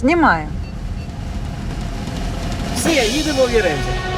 Знімаю. Все, їдемо в Єремче.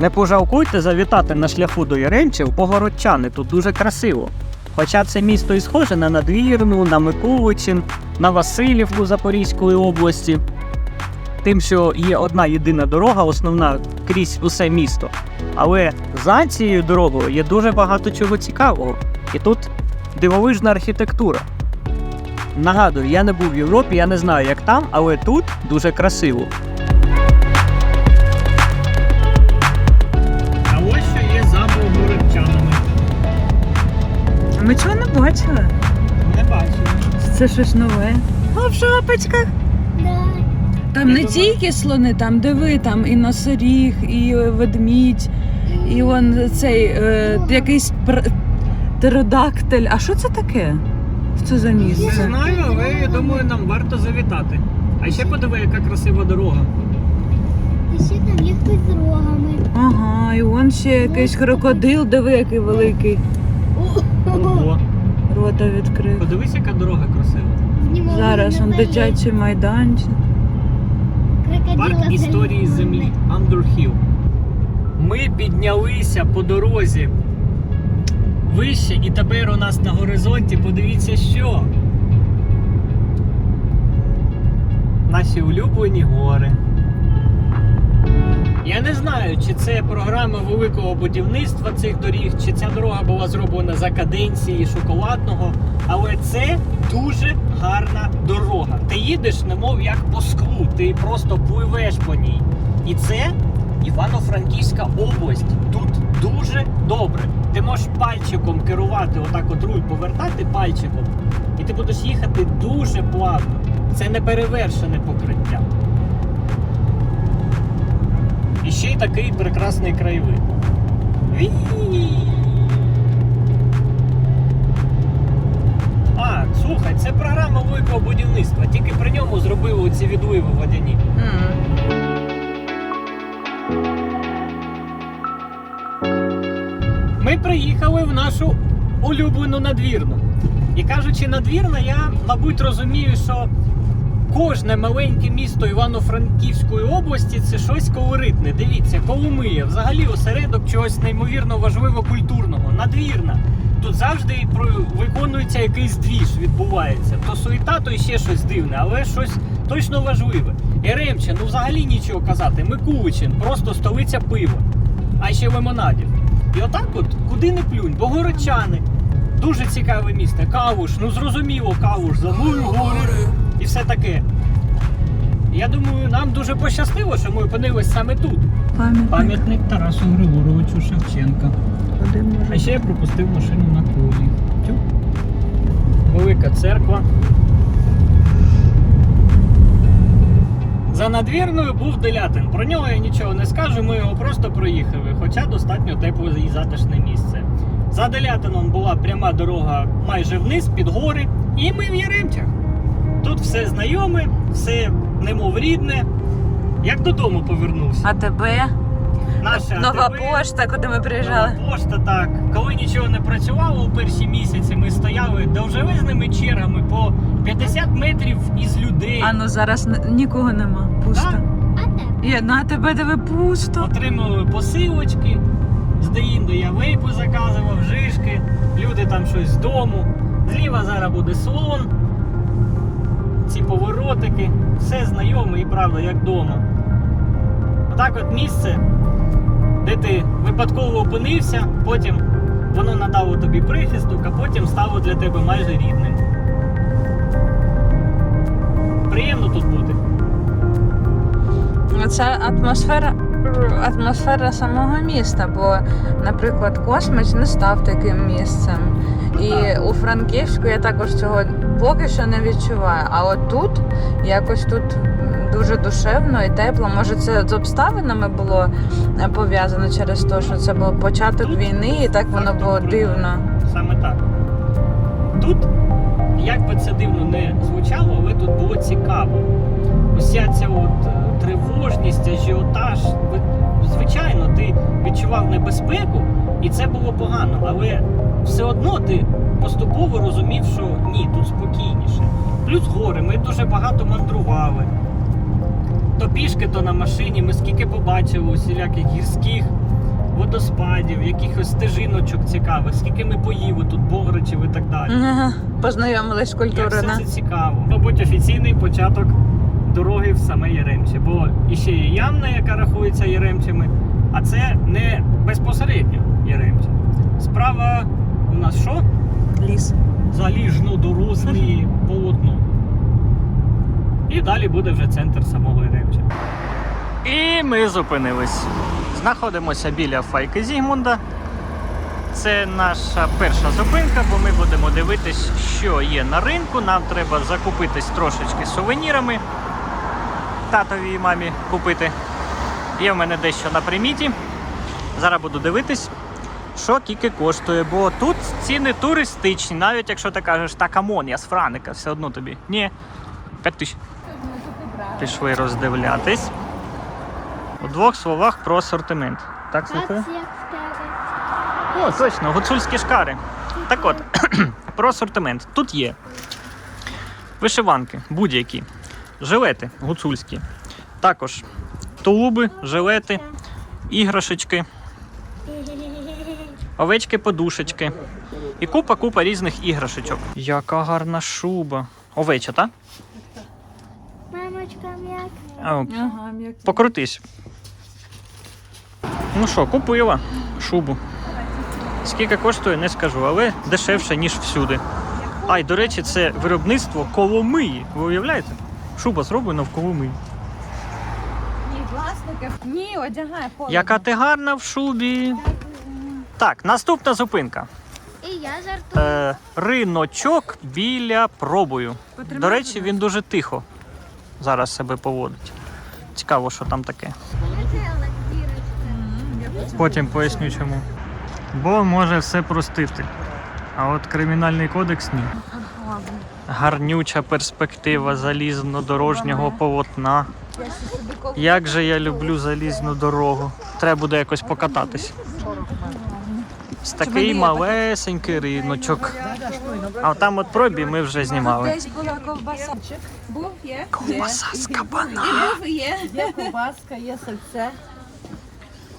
Не пожалкуйте завітати на шляху до Яремчів Погородчани, тут дуже красиво. Хоча це місто і схоже на Надвірну, на Миколичин, на Васильівку Запорізької області. Тим, що є одна єдина дорога, основна крізь усе місто. Але за цією дорогою є дуже багато чого цікавого. І тут дивовижна архітектура. Нагадую, я не був в Європі, я не знаю, як там, але тут дуже красиво. Чого не бачу. Це щось нове. А в шапочках. Да. Там не тільки слони, там диви, там і носоріг, і е, ведмідь, і он цей е, якийсь пр- птеродактиль. А що це таке? Що це за Не місце? знаю, але я думаю, нам варто завітати. А ще подиви, яка красива дорога. І ще там є хтось з рогами. Ага, і он ще якийсь крокодил, диви, який великий. Ого. Рота відкрив. Подивись, яка дорога красива. Знімали Зараз на он дитячий майданчик. Крокодила Парк історії землі Андерхіл. Ми піднялися по дорозі вище, і тепер у нас на горизонті подивіться що. Наші улюблені гори. Я не знаю, чи це програма великого будівництва цих доріг, чи ця дорога була зроблена за каденції шоколадного, але це дуже гарна дорога. Ти їдеш, немов як по склу, ти просто пливеш по ній. І це Івано-Франківська область. Тут дуже добре. Ти можеш пальчиком керувати, отак от руль повертати пальчиком, і ти будеш їхати дуже плавно. Це не перевершене покриття. Ще й такий прекрасний краєвид. А, слухай, це програма великого будівництва. Тільки при ньому зробили ці відливи водяні. Ми приїхали в нашу улюблену надвірну. І кажучи надвірна, я, мабуть, розумію, що кожне маленьке місто Івано-Франківської області це щось колоритне. Дивіться, Коломия, взагалі осередок чогось неймовірно важливо культурного. Надвірна. Тут завжди виконується якийсь двіж, відбувається. То суєта, то ще щось дивне, але щось точно важливе. Яремче, ну взагалі нічого казати. Микуличин, просто столиця пива, а ще лимонадів. І отак, от, куди не плюнь, Богородчани. Дуже цікаве місто. Кавуш, ну зрозуміло, кавуш, за мною гори все таке. Я думаю, нам дуже пощастило, що ми опинились саме тут. Пам'ятник. Пам'ятник Тарасу Григоровичу Шевченка. А ще я пропустив машину на колі. Велика церква. За надвірною був делятин. Про нього я нічого не скажу, ми його просто проїхали, хоча достатньо тепле і затишне місце. За делятином була пряма дорога майже вниз, під гори, і ми в Яремчах. Тут все знайоме, все немов рідне. Як додому повернувся. А тебе? Наша Нова АТБ, пошта, куди ми приїжджали. Нова пошта, так. Коли нічого не працювало у перші місяці, ми стояли довжелезними чергами по 50 метрів із людей. А ну зараз нікого нема. Пусто. Так. А так. На тебе диви пусто. Отримали посилочки. З деінде я вейпу заказував, жишки, люди там щось з дому. Зліва зараз буде слон. Ці поворотики. Все знайоме і правда, як вдома. Отак от місце, де ти випадково опинився, потім воно надало тобі прихисток, а потім стало для тебе майже рідним. Приємно тут бути. Це атмосфера, атмосфера самого міста, бо, наприклад, космич не став таким місцем. І у Франківську я також цього поки що не відчуваю. А от тут якось тут дуже душевно і тепло. Може, це з обставинами було е, пов'язано через те, що це був початок війни, і так воно було дивно. Саме так. Тут, як би це дивно не звучало, але тут було цікаво. Уся ця от е, тривожність, ажіотаж. Звичайно, ти відчував небезпеку, і це було погано, але все одно ти поступово розумів, що ні, тут спокійніше. Плюс гори, ми дуже багато мандрували. То пішки, то на машині. Ми скільки побачили усіляких гірських водоспадів, якихось стежиночок цікавих, скільки ми поїли тут бограчів і так далі. Ага, Познайомились культурою. все це цікаво. Мабуть, офіційний початок дороги в саме Яремче, бо іще є Ямна, яка рахується Яремчами, а це не безпосередньо Яремче. Справа у нас що? Ліс. Заліжно дорозне полотно. І далі буде вже центр самого Яремча. І ми зупинились. Знаходимося біля файки Зігмунда. Це наша перша зупинка, бо ми будемо дивитись, що є на ринку. Нам треба закупитись трошечки сувенірами. Татові і мамі купити. Є в мене дещо на приміті. Зараз буду дивитись, що тільки коштує. Бо тут ціни туристичні, навіть якщо ти кажеш, та камон, я з Франика, все одно тобі. Ні. 5 тисяч. Пішли роздивлятись. У двох словах про асортимент. Так, слухаю? О, точно, гуцульські шкари. Так от, про асортимент. Тут є вишиванки, будь-які, жилети гуцульські. Також тулуби, жилети, іграшечки, овечки, подушечки. І купа-купа різних іграшечок. Яка гарна шуба. Овеча, так? Мамочка, м'як. Ага, м'які. Покрутись. Ну що, купила шубу. Скільки коштує, не скажу, але дешевше, ніж всюди. А, й до речі, це виробництво Коломиї. Ви уявляєте? Шуба зроблена в Коломиї. Ні, власників. Ні, одягай холодно. Яка ти гарна в шубі. Так, наступна зупинка. І я жартую. Е, риночок біля пробою. Потримай, До речі, він дуже тихо зараз себе поводить. Цікаво, що там таке. Потім- Потім поясню чому. Бо може все простити. А от кримінальний кодекс ні. Гарнюча перспектива залізно-дорожнього полотна. Як же я люблю залізну дорогу. Треба буде якось покататись. Ось такий малесенький риночок. А там от пробі ми вже знімали. Десь була ковбаса. Був, є? Ковбаса з кабана. І був, є. Є ковбаска, є сальце.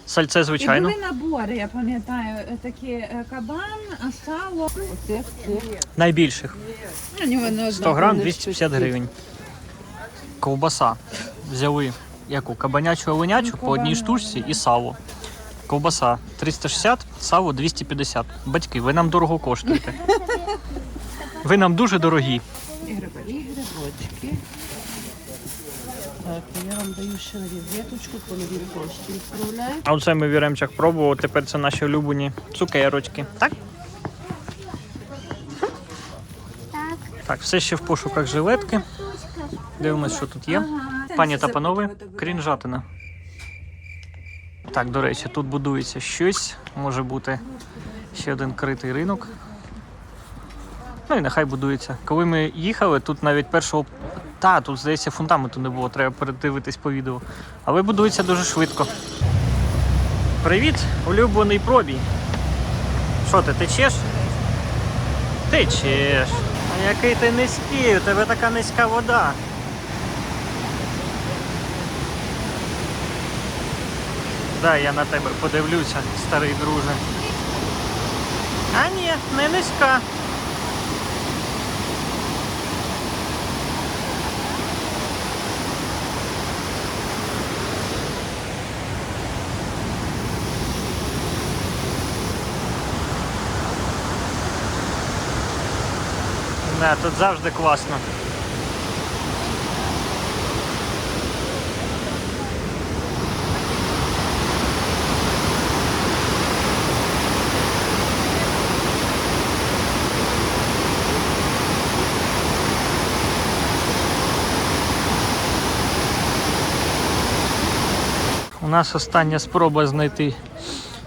Сальце, І звичайно. були набори, я пам'ятаю, такі е, кабан, сало. Найбільших. Ні, вони 100 грам 250 гривень. Ковбаса. Взяли яку? Кабанячу оленячу по одній штучці і сало. Ковбаса 360, сало 250. Батьки, ви нам дорого коштуєте. Ви нам дуже дорогі. І грибочки. Так, я вам даю ще на візиточку, по новій пошті відправляю. А оце ми в Яремчах пробували, тепер це наші улюблені цукерочки. Так? Так. Так, все ще в пошуках жилетки. Дивимось, що тут є. Пані та панове, крінжатина. Так, до речі, тут будується щось. Може бути ще один критий ринок. Ну і нехай будується. Коли ми їхали, тут навіть першого. Та, тут, здається, фундаменту не було, треба передивитись по відео. Але будується дуже швидко. Привіт, улюблений пробій. Що ти течеш? Течеш. А який ти низький, у тебе така низька вода. Дай я на тебе подивлюся, старий друже. А ні, не низька. Не, тут завжди класно. Нас остання спроба знайти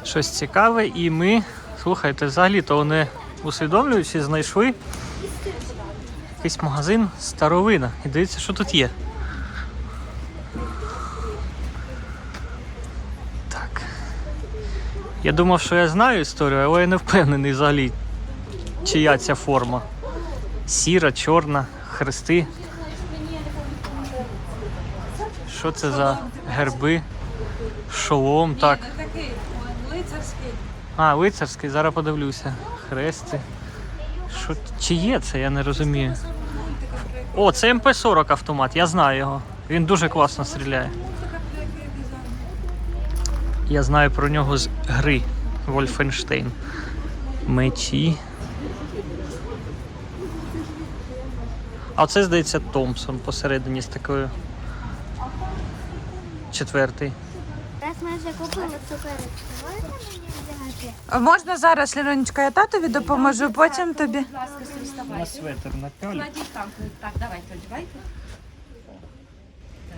щось цікаве, і ми, слухайте, взагалі-то вони усвідомлюючи, знайшли якийсь магазин старовина. І дивіться, що тут є. Так. Я думав, що я знаю історію, але я не впевнений взагалі, чия ця форма. Сіра, чорна, хрести. Що це за герби? Шолом, так. такий лицарський. А, лицарський, зараз подивлюся. Хрести. Що, чи є це, я не розумію. О, це МП-40 автомат, я знаю його. Він дуже класно стріляє. Я знаю про нього з гри Wolfenstein. Мечі. А це, здається, Томпсон посередині з такою. Четвертий. Раз ми вже купили цукерочку, можна мені взяти? Можна зараз, Ліронечка, я татові допоможу, потім тобі. Будь ласка, вставайте. На светр напялі. Кладіть там. Так, давайте, одягайте.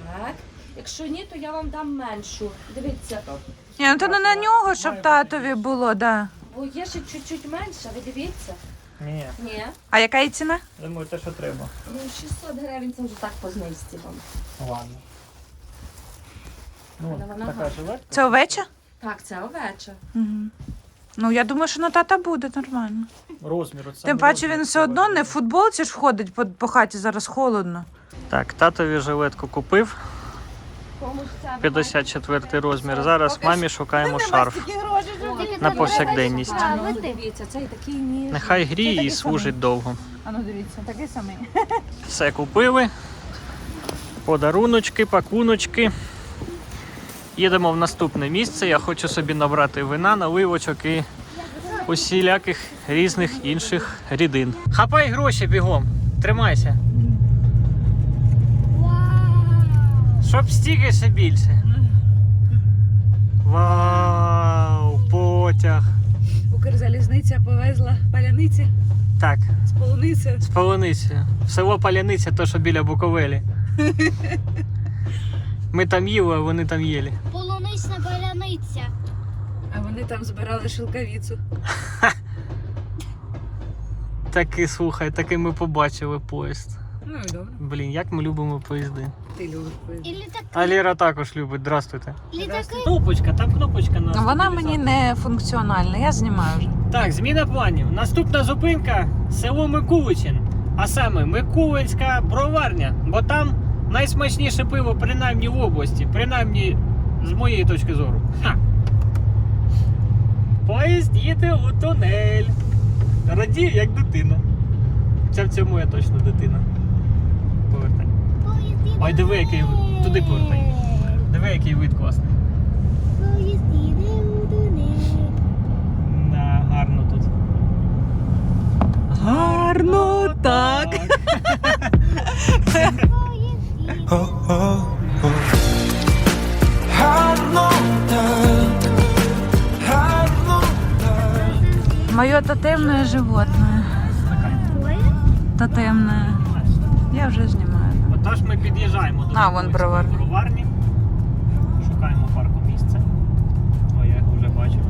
Так. Якщо ні, то я вам дам меншу. Дивіться. Ні, ну то не на нього, щоб татові було, да. Бо є ще чуть-чуть менша, ви дивіться. Ні, Ні. А яка її ціна? думаю, те, що треба. Ну, 600 гривень це вже так по знижці вам. Ладно. Ну, Але вона така гарна. жилетка. Це овеча? Так, це овеча. Угу. Ну, я думаю, що на тата буде нормально. Розміру. це Тим паче розмір, він все це одно не в футболці ж ходить по, по хаті, зараз холодно. Так, татові жилетку купив. Комусь це 54 розмір. Зараз мамі шукаємо шарф. На повсякденність. А, ну, дивіться, цей такий ніж. Нехай гріє і служить довго. А ну дивіться, такий самий. Все купили. Подаруночки, пакуночки. Їдемо в наступне місце. Я хочу собі набрати вина, наливочок і усіляких різних інших рідин. Хапай гроші бігом. Тримайся. Щоб стільки ще більше. Вау! Потяг. Укрзалізниця повезла паляниці Так, з полуницею. з полуницею. Село Паляниця, то що біля Буковелі. Ми там їли, а вони там їли. Там збирали шелковицю. Таки слухай, таки ми побачили поїзд. Ну і добре. Блін, як ми любимо поїзди. Ти любиш І літаки. А Ліра також любить. Здравствуйте. Літаки. Кнопочка, там кнопочка на. Вона мені не функціональна, я знімаю вже. Так, зміна планів. Наступна зупинка село Микуличин. А саме Микулинська броварня. Бо там найсмачніше пиво, принаймні в області, принаймні з моєї точки зору. Ха. Поїзд їде у тунель. Радію, як дитина. Хоча в цьому я точно дитина. Повертай. Ой, диви, який у ви- туди повертай. Диви, який вид класний. Поїзд у тунель. Да, гарно тут. Гарно так. Поїзд іде. Мое тотемное животное. Поїзд? Тотемное. Я вже знімаю. Отож ми під'їжджаємо до А, вон Миколаївської броварні. Шукаємо парку місце. О, я його вже бачив.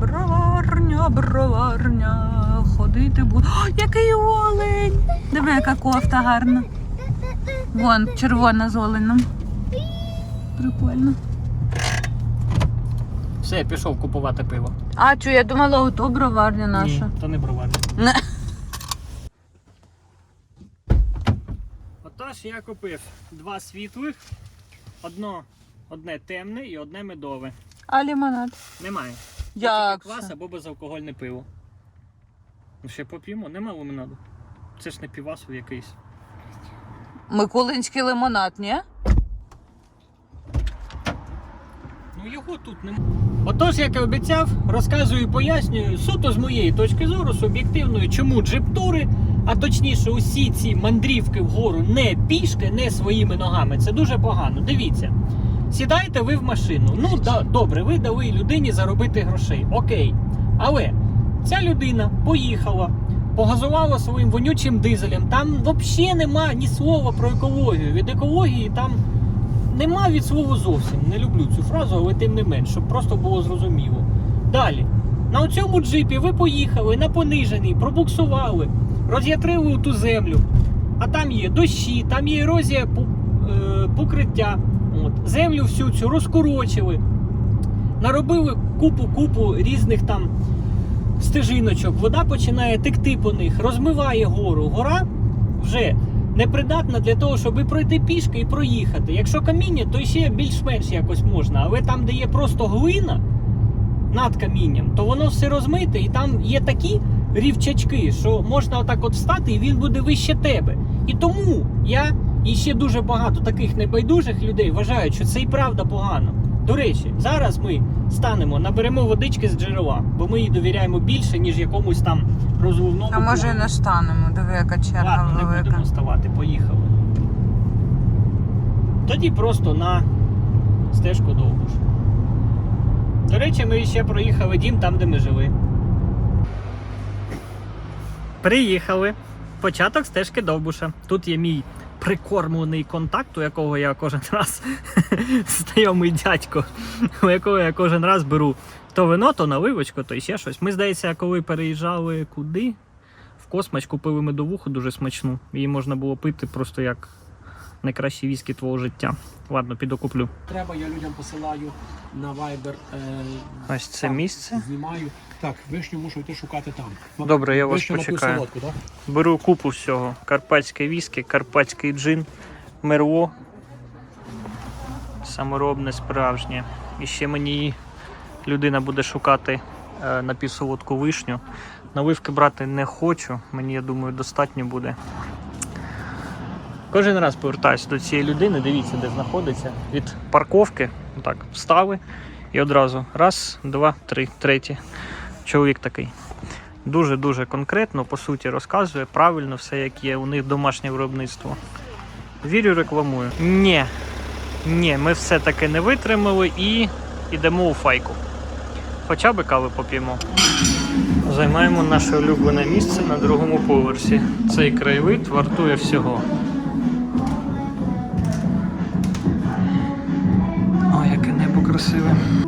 Броварня, броварня, ходити буду. О, який олень! Диви, яка кофта гарна. Вон, червона з оленем. Прикольно. Все, я пішов купувати пиво. А, чу, я думала, ото броварня наша. Ні, то не броварня. Не. Отож, я купив два світлих, одно, одне темне і одне медове. А лимонад? Немає. Як квас або безалкогольне пиво. Ну ще поп'ємо, нема лимонаду. Це ж не півасов якийсь. Миколинський лимонад, ні? Ну його тут немає. Отож, як і обіцяв, розказую і пояснюю суто з моєї точки зору, суб'єктивної, чому джип-тури, а точніше, усі ці мандрівки вгору не пішки, не своїми ногами. Це дуже погано. Дивіться. Сідаєте ви в машину. Ну, да, добре, ви дали людині заробити грошей. Окей. Але ця людина поїхала, погазувало своїм вонючим дизелем. Там взагалі нема ні слова про екологію. Від екології там нема від слова зовсім. Не люблю цю фразу, але тим не менш, щоб просто було зрозуміло. Далі. На цьому джипі ви поїхали на пониженій, пробуксували, роз'ятрили ту землю. А там є дощі, там є ерозія е, покриття. От. Землю всю цю розкорочили, наробили купу-купу різних там стежиночок. Вода починає текти по них, розмиває гору. Гора вже непридатна для того, щоб пройти пішки і проїхати. Якщо каміння, то ще більш-менш якось можна. Але там, де є просто глина над камінням, то воно все розмите, і там є такі рівчачки, що можна отак от встати, і він буде вище тебе. І тому я і ще дуже багато таких небайдужих людей вважають, що це і правда погано. До речі, зараз ми станемо, наберемо водички з джерела, бо ми їй довіряємо більше, ніж якомусь там розливному. А може і не станемо, диви, яка черга Ладно, не будемо ставати, поїхали. Тоді просто на стежку Довбуш. До речі, ми ще проїхали дім там, де ми жили. Приїхали. Початок стежки Довбуша. Тут є мій прикормлений контакт, у якого я кожен раз знайомий дядько, у якого я кожен раз беру то вино, то наливочку, то ще щось. Ми, здається, коли переїжджали куди? В космач купили медовуху дуже смачну. Її можна було пити просто як найкращі віскі твого життя. Ладно, піду куплю. Треба, я людям посилаю на Viber. Е, Ось це там місце. Знімаю. Так, вишню мушу йти шукати там. Добре, я вас почекаю. солодку, так? Беру купу всього: карпатське віскі, карпатський джин, мерло. Саморобне, справжнє. І ще мені людина буде шукати е, напівсолодку вишню. Наливки брати не хочу, мені, я думаю, достатньо буде. Кожен раз повертаюся до цієї людини, дивіться, де знаходиться. Від парковки, так, встали і одразу раз, два, три, третє. Чоловік такий дуже-дуже конкретно, по суті, розказує правильно все, як є. У них домашнє виробництво. Вірю, рекламую. Ні. Ні, ми все-таки не витримали і йдемо у файку. Хоча би кави поп'ємо. Займаємо наше улюблене місце на другому поверсі. Цей краєвид вартує всього.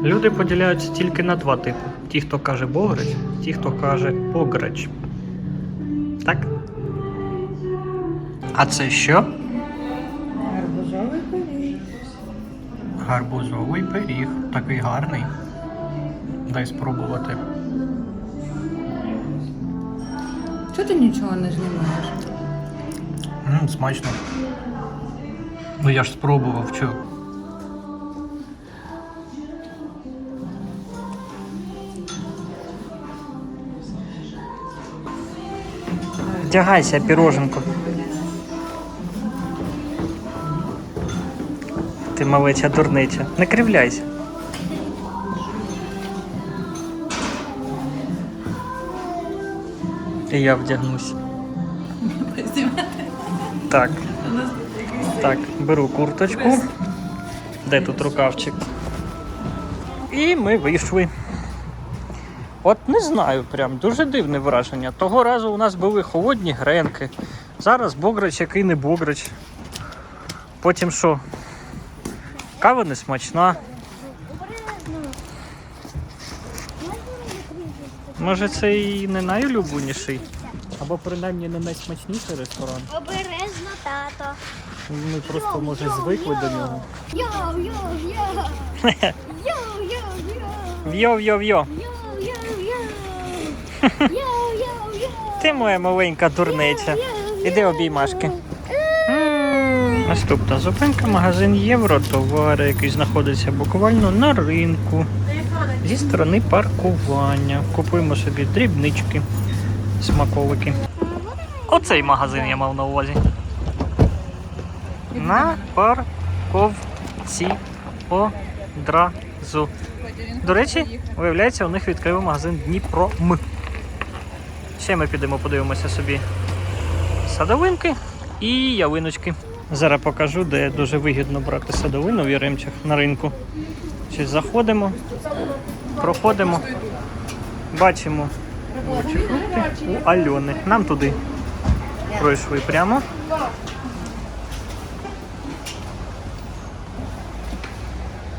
Люди поділяються тільки на два типи: ті, хто каже бограч, ті, хто каже пограч. Так? А це що? Гарбузовий пиріг. Гарбузовий пиріг. Такий гарний. Дай спробувати. Чого ти нічого не знімаєш? Смачно. Ну я ж спробував, що. Вдягайся, піроженко. Ти малеча дурниця. Не кривляйся. І я вдягнусь. Так. Так, беру курточку. Де тут рукавчик? І ми вийшли. От не знаю, прям дуже дивне враження. Того разу у нас були холодні гренки. Зараз бограч, який не бограч. Потім що? Кава не смачна. Може це і не найулюбленіший? Або принаймні не найсмачніший ресторан. Обережно, тато. Ми просто може звикли до нього. Йоу-йоу-йоу. Йоу-йоу-йоу. Вйо-вйо-вйо. Ти моя маленька дурниця. Іди обіймашки. Наступна зупинка магазин Євро, товари, який знаходиться буквально на ринку. Зі сторони паркування. Купуємо собі дрібнички, смаковики. Оцей магазин я мав на увазі. На парковці одразу. До речі, виявляється, у них відкрив магазин Дніпром. Ще ми підемо подивимося собі садовинки і ялиночки. Зараз покажу, де дуже вигідно брати садовину в Яремчах на ринку. Щось заходимо, проходимо, бачимо овочі, фрукти у Альони. Нам туди пройшли прямо.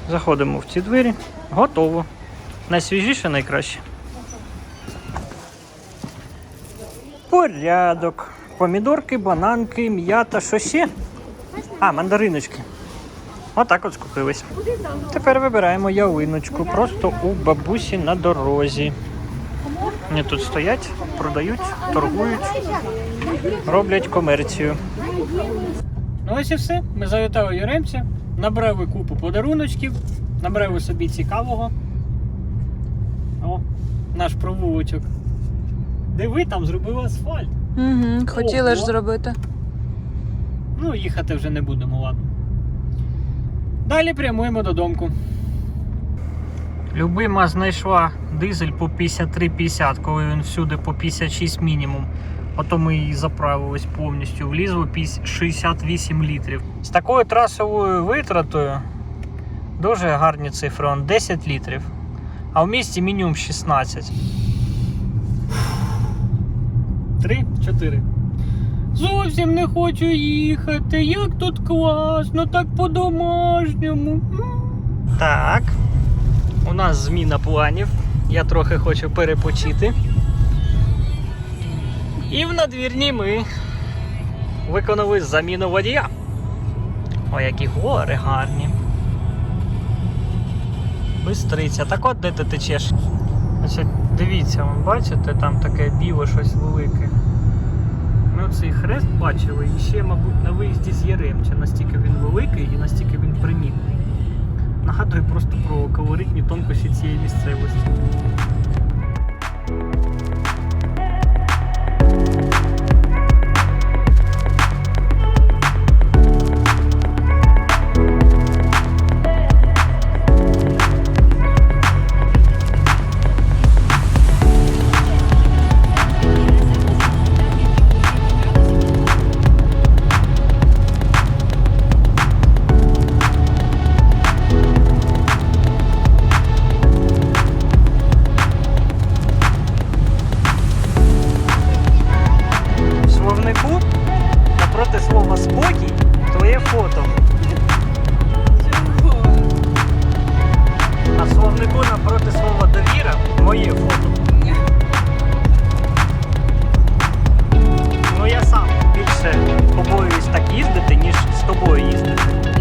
Заходимо в ці двері. Готово. Найсвіжіше, найкраще. Порядок. Помідорки, бананки, м'ята, що ще? А, мандариночки. Отак от скупились. Тепер вибираємо ялиночку просто у бабусі на дорозі. Вони тут стоять, продають, торгують, роблять комерцію. Ну ось і все. Ми завітали Яремця, набрали купу подаруночків, набрали собі цікавого. О, наш провулочок. Диви, там зробили асфальт. Угу, хотіли ж зробити. Ну, їхати вже не будемо, ладно. Далі прямуємо додому. Любима знайшла дизель по 53,50, коли він всюди по 56 мінімум. Ото ми її заправились повністю. Влізло 68 літрів. З такою трасовою витратою дуже гарні цифри. Он 10 літрів. А в місті мінімум 16. 3, 4. Зовсім не хочу їхати. Як тут класно, так по-домашньому. Так. У нас зміна планів. Я трохи хочу перепочити. І в надвірні ми виконали заміну водія. О, які гори гарні. Бистриця. Так от де ти течеш? Значить, дивіться, вон, бачите, там таке біле щось велике. Ми цей хрест бачили і ще, мабуть, на виїзді з Яремча. Настільки він великий і настільки він примітний. Нагадує просто про колоритні тонкощі цієї місцевості. словнику напроти слова спокій твоє фото. А словнику напроти слова довіра моє фото. Ну я сам більше побоююсь так їздити, ніж з тобою їздити.